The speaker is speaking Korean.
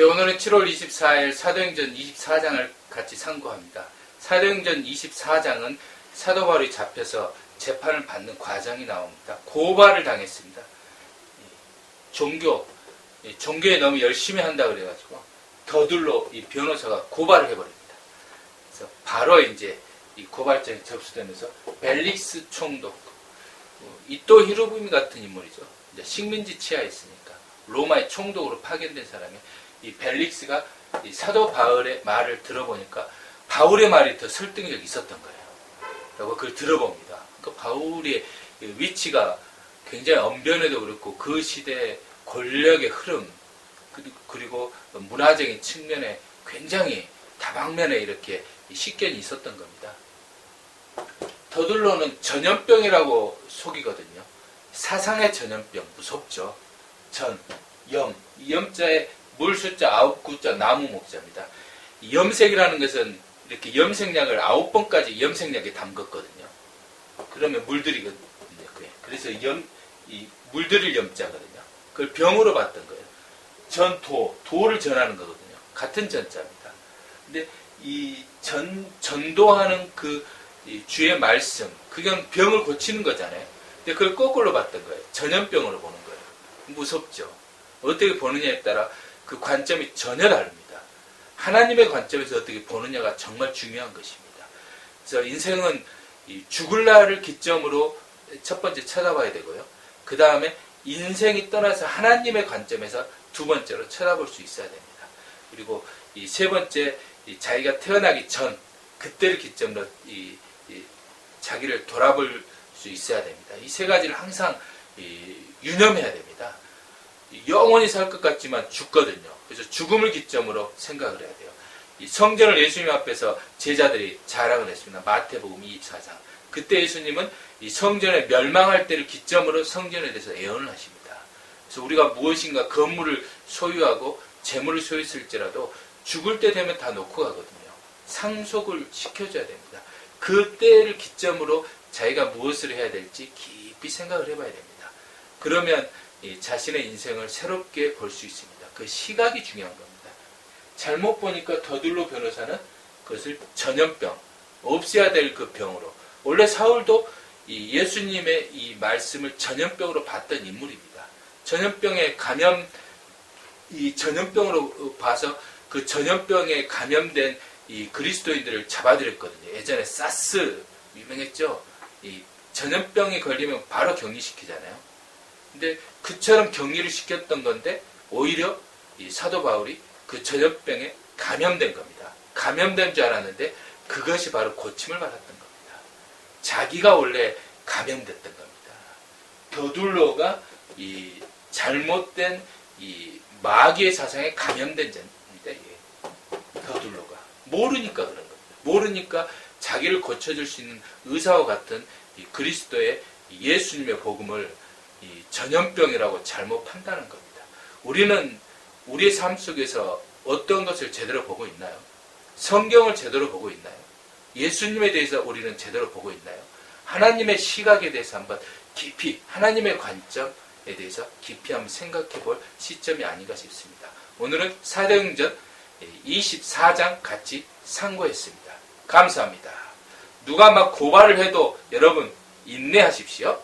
네, 오늘은 7월 24일 사도행전 24장을 같이 상고합니다. 사도행전 24장은 사도 바울이 잡혀서 재판을 받는 과정이 나옵니다. 고발을 당했습니다. 이 종교, 이 종교에 너무 열심히 한다 그래가지고 더들로 이 변호사가 고발을 해버립니다. 그래서 바로 이제 이 고발장이 접수되면서 벨릭스 총독, 어, 이또 히로부미 같은 인물이죠. 식민지 치하에 있으니까 로마의 총독으로 파견된 사람이 이 벨릭스가 이 사도 바울의 말을 들어보니까 바울의 말이 더 설득력이 있었던 거예요. 그리고 그걸 들어봅니다. 그 바울의 그 위치가 굉장히 언변에도 그렇고 그 시대의 권력의 흐름 그리- 그리고 문화적인 측면에 굉장히 다방면에 이렇게 식견이 있었던 겁니다. 더들로는 전염병이라고 속이거든요. 사상의 전염병 무섭죠. 전, 염, 이 염자에 물 숫자 아홉 구자 나무 목자입니다. 이 염색이라는 것은 이렇게 염색약을 아홉 번까지 염색약에 담갔거든요. 그러면 물들이거든요. 그래서 염, 이 물들일 염자거든요. 그걸 병으로 봤던 거예요. 전도, 도를 전하는 거거든요. 같은 전자입니다. 근데 이 전, 전도하는 그이 주의 말씀, 그건 병을 고치는 거잖아요. 근데 그걸 거꾸로 봤던 거예요. 전염병으로 보는 거예요. 무섭죠. 어떻게 보느냐에 따라 그 관점이 전혀 다릅니다. 하나님의 관점에서 어떻게 보느냐가 정말 중요한 것입니다. 그래서 인생은 이 죽을 날을 기점으로 첫 번째 쳐다봐야 되고요. 그 다음에 인생이 떠나서 하나님의 관점에서 두 번째로 쳐다볼 수 있어야 됩니다. 그리고 이 세 번째 이 자기가 태어나기 전 그때를 기점으로 이, 이 자기를 돌아볼 수 있어야 됩니다. 이 세 가지를 항상 이 유념해야 됩니다. 영원히 살 것 같지만 죽거든요. 그래서 죽음을 기점으로 생각을 해야 돼요. 이 성전을 예수님 앞에서 제자들이 자랑을 했습니다. 마태복음 24장. 그때 예수님은 이 성전에 멸망할 때를 기점으로 성전에 대해서 예언을 하십니다. 그래서 우리가 무엇인가 건물을 소유하고 재물을 소유했을지라도 죽을 때 되면 다 놓고 가거든요. 상속을 시켜줘야 됩니다. 그 때를 기점으로 자기가 무엇을 해야 될지 깊이 생각을 해봐야 됩니다. 그러면 이 자신의 인생을 새롭게 볼 수 있습니다. 그 시각이 중요한 겁니다. 잘못 보니까 더들로 변호사는 그것을 전염병, 없애야 될 그 병으로. 원래 사울도 이 예수님의 이 말씀을 전염병으로 봤던 인물입니다. 전염병에 감염, 이 전염병으로 봐서 그 전염병에 감염된 이 그리스도인들을 잡아들였거든요. 예전에 사스 유명했죠. 이 전염병이 걸리면 바로 격리시키잖아요. 근데 그처럼 격리를 시켰던 건데 오히려 이 사도 바울이 그 전염병에 감염된 겁니다. 감염된 줄 알았는데 그것이 바로 고침을 받았던 겁니다. 자기가 원래 감염됐던 겁니다. 더둘로가 이 잘못된 이 마귀의 사상에 감염된 자입니다. 이게. 더둘로가 모르니까 그런 겁니다. 모르니까 자기를 고쳐줄 수 있는 의사와 같은 이 그리스도의 이 예수님의 복음을 이 전염병이라고 잘못 판단한 겁니다. 우리는 우리의 삶 속에서 어떤 것을 제대로 보고 있나요? 성경을 제대로 보고 있나요? 예수님에 대해서 우리는 제대로 보고 있나요? 하나님의 시각에 대해서 한번 깊이 하나님의 관점에 대해서 깊이 한번 생각해 볼 시점이 아닌가 싶습니다. 오늘은 사도행전 24장 같이 상고했습니다. 감사합니다. 누가 막 고발을 해도 여러분 인내하십시오.